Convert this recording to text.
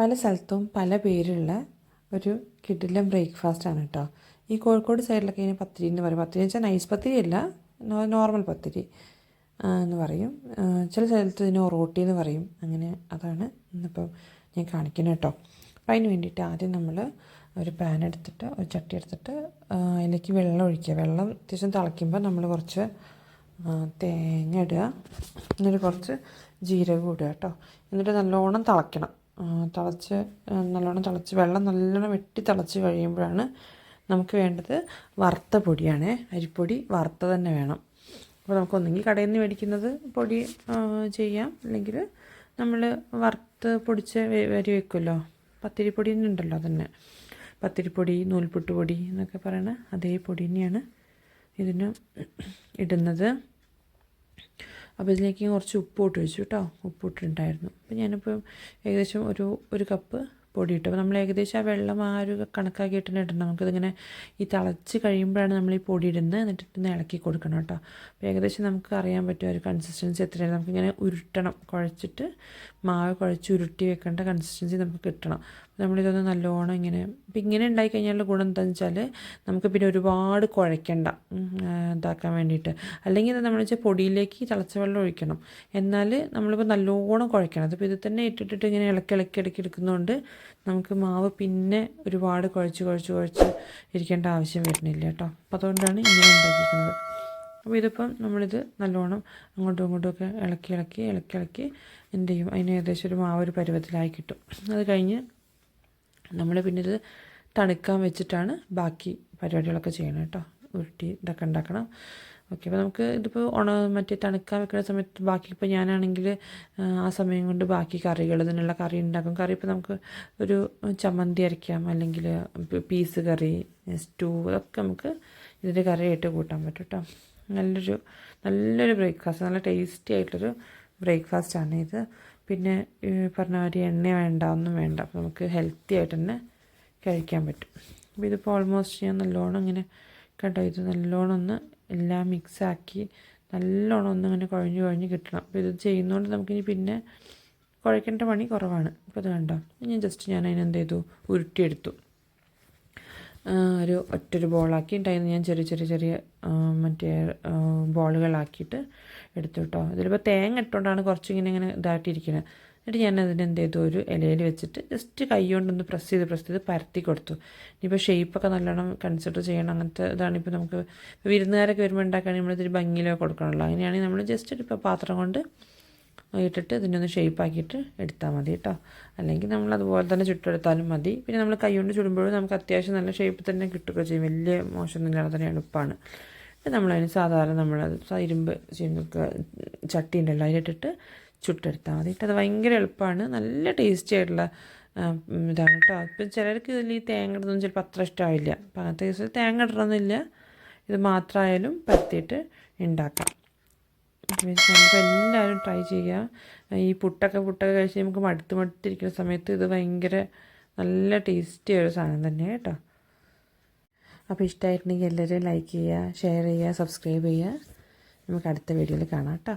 പല സ്ഥലത്തും പല പേരുള്ള ഒരു കിഡിലും ബ്രേക്ക്ഫാസ്റ്റ് ആണ് കേട്ടോ ഈ കോഴിക്കോട് സൈഡിലൊക്കെ ഇതിന് പത്തിരി എന്ന് പറയും. പത്തിരി വെച്ചാൽ നൈസ് പത്തിരി അല്ല നോർമൽ പത്തിരി എന്ന് പറയും. ചില സ്ഥലത്ത് ഇതിന് ഒറോട്ടി എന്ന് പറയും. അങ്ങനെ അതാണ് ഇന്നിപ്പോൾ ഞാൻ കാണിക്കുന്നത് കേട്ടോ അപ്പോൾ അതിന് വേണ്ടിയിട്ട് ആദ്യം നമ്മൾ ഒരു പാൻ എടുത്തിട്ട് ഒരു ചട്ടി എടുത്തിട്ട് അതിലേക്ക് വെള്ളം ഒഴിക്കുക. വെള്ളം അത്യാവശ്യം തിളയ്ക്കുമ്പോൾ നമ്മൾ കുറച്ച് തേങ്ങ ഇടുക. എന്നിട്ട് കുറച്ച് ജീരകം ഇടുക കേട്ടോ എന്നിട്ട് നല്ലോണം തിളയ്ക്കണം. തിളച്ച് നല്ലോണം തിളച്ച് വെള്ളം നല്ലോണം വെട്ടി തിളച്ച് കഴിയുമ്പോഴാണ് നമുക്ക് വേണ്ടത് വറുത്ത പൊടിയാണ്. അരിപ്പൊടി വറുത്ത തന്നെ വേണം. അപ്പോൾ നമുക്ക് ഒന്നെങ്കിൽ കടയിൽ നിന്ന് മേടിക്കുന്നത് പൊടി ചെയ്യാം. അല്ലെങ്കിൽ നമ്മൾ വറുത്ത് പൊടിച്ച് വരി വെക്കുമല്ലോ. പത്തിരിപ്പൊടി ഉണ്ടല്ലോ തന്നെ പത്തിരിപ്പൊടി നൂൽപുട്ട് പൊടി എന്നൊക്കെ പറയണ അതേ പൊടി തന്നെയാണ് ഇതിന് ഇടുന്നത്. അപ്പോൾ ഇതിലേക്ക് കുറച്ച് ഉപ്പ് ഇട്ട് വെച്ചു കേട്ടോ. ഉപ്പ് ഇട്ടിട്ടുണ്ടായിരുന്നു. അപ്പോൾ ഞാനിപ്പോൾ ഏകദേശം ഒരു ഒരു കപ്പ് പൊടി ഇട്ടു. അപ്പോൾ നമ്മൾ ഏകദേശം ആ വെള്ളം ആ ഒരു കണക്കാക്കിയിട്ട് തന്നെ ഇടണം. നമുക്കിതിങ്ങനെ ഈ തിളച്ച് കഴിയുമ്പോഴാണ് നമ്മൾ ഈ പൊടി ഇടുന്നത്. എന്നിട്ട് ഇതൊന്ന് ഇളക്കി കൊടുക്കണം കേട്ടോ. അപ്പോൾ ഏകദേശം നമുക്ക് അറിയാൻ പറ്റും ഒരു കൺസിസ്റ്റൻസി എത്രയാണ്. നമുക്കിങ്ങനെ ഉരുട്ടണം. കുഴച്ചിട്ട് മാവ് കുഴച്ച് ഉരുട്ടി വെക്കേണ്ട കൺസിസ്റ്റൻസി നമുക്ക് കിട്ടണം. നമ്മളിതൊന്ന് നല്ലോണം ഇങ്ങനെ ഇപ്പം ഇങ്ങനെ ഉണ്ടായി കഴിഞ്ഞാലുള്ള ഗുണം എന്താണെന്ന് വെച്ചാൽ നമുക്ക് പിന്നെ ഒരുപാട് കുഴയ്ക്കണ്ട ഇതാക്കാൻ വേണ്ടിയിട്ട് അല്ലെങ്കിൽ നമ്മൾ വെച്ചാൽ പൊടിയിലേക്ക് തിളച്ച വെള്ളം ഒഴിക്കണം. എന്നാൽ നമ്മളിപ്പോൾ നല്ലോണം കുഴയ്ക്കണം അതിപ്പോൾ ഇത് തന്നെ ഇട്ടിട്ടിട്ട് ഇങ്ങനെ ഇളക്കി ഇളക്കി ഇടയ്ക്ക് എടുക്കുന്നതുകൊണ്ട് നമുക്ക് മാവ് പിന്നെ ഒരുപാട് കുഴച്ച് കുഴച്ച് കുഴച്ച് ഇരിക്കേണ്ട ആവശ്യം വരുന്നില്ല കേട്ടോ. അപ്പോൾ അതുകൊണ്ടാണ് ഇങ്ങനെ ഉണ്ടാക്കിയിരിക്കുന്നത് അപ്പോൾ ഇതിപ്പം നമ്മളിത് നല്ലോണം അങ്ങോട്ടും ഇങ്ങോട്ടും ഒക്കെ ഇളക്കി ഇളക്കി ഇളക്കി ഇളക്കി എന്ത് ചെയ്യും? അതിന് ഏകദേശം ഒരു മാവ് ഒരു പരുവത്തിലായി കിട്ടും. അത് കഴിഞ്ഞ് നമ്മൾ പിന്നെ ഇത് തണുക്കാൻ വെച്ചിട്ടാണ് ബാക്കി പരിപാടികളൊക്കെ ചെയ്യണം കേട്ടോ. ഉരുട്ടി ഇതൊക്കെ ഉണ്ടാക്കണം. ഓക്കെ അപ്പോൾ നമുക്ക് ഇതിപ്പോൾ ഉണ മറ്റേ തണുക്കാൻ വെക്കുന്ന സമയത്ത് ബാക്കി ഇപ്പോൾ ഞാനാണെങ്കിൽ ആ, സമയം കൊണ്ട് ബാക്കി കറികൾ ഇതിനുള്ള കറി ഉണ്ടാക്കും. കറി ഇപ്പോൾ നമുക്ക് ഒരു ചമ്മന്തി അരയ്ക്കാം അല്ലെങ്കിൽ പീസ് കറി സ്റ്റൂ അതൊക്കെ നമുക്ക് ഇതിന്റെ കറിയായിട്ട് കൂട്ടാൻ പറ്റും കേട്ടോ. നല്ലൊരു നല്ലൊരു ബ്രേക്ക്ഫാസ്റ്റ് നല്ല ടേസ്റ്റി ആയിട്ടൊരു ബ്രേക്ക്ഫാസ്റ്റാണ് ഇത്. പിന്നെ പറഞ്ഞ മാതിരി എണ്ണ വേണ്ട ഒന്നും വേണ്ട. അപ്പോൾ നമുക്ക് ഹെൽത്തി ആയിട്ട് തന്നെ കഴിക്കാൻ പറ്റും. അപ്പോൾ ഇതിപ്പോൾ ഓൾമോസ്റ്റ് ഞാൻ നല്ലോണം ഇങ്ങനെ കേട്ടോ ഇത് നല്ലോണം ഒന്ന് എല്ലാം മിക്സാക്കി നല്ലോണം ഒന്ന് ഇങ്ങനെ കുഴഞ്ഞ് കുഴഞ്ഞ് കിട്ടണം. അപ്പോൾ ഇത് ചെയ്യുന്നതുകൊണ്ട് നമുക്കിനി പിന്നെ കുഴക്കേണ്ട പണി കുറവാണ്. അപ്പോൾ അത് കണ്ടോ ഞാൻ ജസ്റ്റ് ഞാൻ അതിനെന്ത് ചെയ്തു? ഉരുട്ടിയെടുത്തു. ഒരു ഒറ്റൊരു ബോളാക്കി ഉണ്ടായിരുന്നു. ഞാൻ ചെറിയ ചെറിയ ചെറിയ മറ്റേ ബോളുകളാക്കിയിട്ട് എടുത്തു കേട്ടോ ഇതിലിപ്പോൾ തേങ്ങ ഇട്ടുകൊണ്ടാണ് കുറച്ചിങ്ങനെ ഇങ്ങനെ ഇതായിട്ടിരിക്കുന്നത് എന്നിട്ട് ഞാൻ അതിന് എന്ത് ചെയ്തു? ഒരു ഇലയിൽ വെച്ചിട്ട് ജസ്റ്റ് കൈ കൊണ്ടൊന്ന് പ്രസ് ചെയ്ത് പ്രസ് ചെയ്ത് പരത്തി കൊടുത്തു. ഇനിയിപ്പോൾ ഷേപ്പൊക്കെ നല്ലോണം കൺസിഡർ ചെയ്യണം. അങ്ങനത്തെ ഇതാണ് ഇപ്പോൾ നമുക്ക് വിരുന്നുകാരൊക്കെ വരുമ്പോൾ ഉണ്ടാക്കുകയാണെങ്കിൽ നമ്മളിതിരി ഭംഗിയിലൊക്കെ കൊടുക്കണമല്ലോ അങ്ങനെയാണെങ്കിൽ നമ്മൾ ജസ്റ്റ് ഇപ്പോൾ പാത്രം കൊണ്ട് ഇട്ടിട്ട് ഇതിന്റെ ഒന്ന് ഷേപ്പാക്കിയിട്ട് എടുത്താൽ മതി കേട്ടോ. അല്ലെങ്കിൽ നമ്മൾ അതുപോലെ തന്നെ ചുട്ടെടുത്താലും മതി. പിന്നെ നമ്മൾ കൈ കൊണ്ട് ചുടുമ്പോഴും നമുക്ക് അത്യാവശ്യം നല്ല ഷേപ്പ് തന്നെ കിട്ടുകയൊക്കെ ചെയ്യും. വലിയ മോശമൊന്നുമില്ലാതെ തന്നെ എളുപ്പമാണ്. നമ്മളതിന് സാധാരണ നമ്മൾ ഇരുമ്പ് ചീനൊക്കെ ചട്ടി ഉണ്ടല്ലോ അതിലിട്ടിട്ട് ചുട്ടെടുത്താൽ മതി കേട്ടോ. അത് ഭയങ്കര എളുപ്പമാണ്. നല്ല ടേസ്റ്റി ആയിട്ടുള്ള ഇതാണ് കേട്ടോ. ഇപ്പം ചിലർക്ക് ഇതിൽ ഈ തേങ്ങ ഇടുന്നതൊന്നും ചിലപ്പോൾ അത്ര ഇഷ്ടമാവില്ല. അപ്പം അങ്ങനത്തെ കേസിൽ തേങ്ങ ഇടണമെന്നില്ല. ഇത് മാത്രമായാലും പരത്തിയിട്ട് ഉണ്ടാക്കാം. നമുക്ക് എല്ലാവരും ട്രൈ ചെയ്യുക. ഈ പുട്ടൊക്കെ പുട്ടൊക്കെ കഴിച്ച് നമുക്ക് മടുത്ത് മടുത്തിരിക്കുന്ന സമയത്ത് ഇത് ഭയങ്കര നല്ല ടേസ്റ്റി ഒരു സാധനം തന്നെ കേട്ടോ. അപ്പോൾ ഇഷ്ടമായിട്ടുണ്ടെങ്കിൽ എല്ലാവരും ലൈക്ക് ചെയ്യുക ഷെയർ ചെയ്യുക സബ്സ്ക്രൈബ് ചെയ്യുക. നമുക്ക് അടുത്ത വീഡിയോയിൽ കാണാം കേട്ടോ.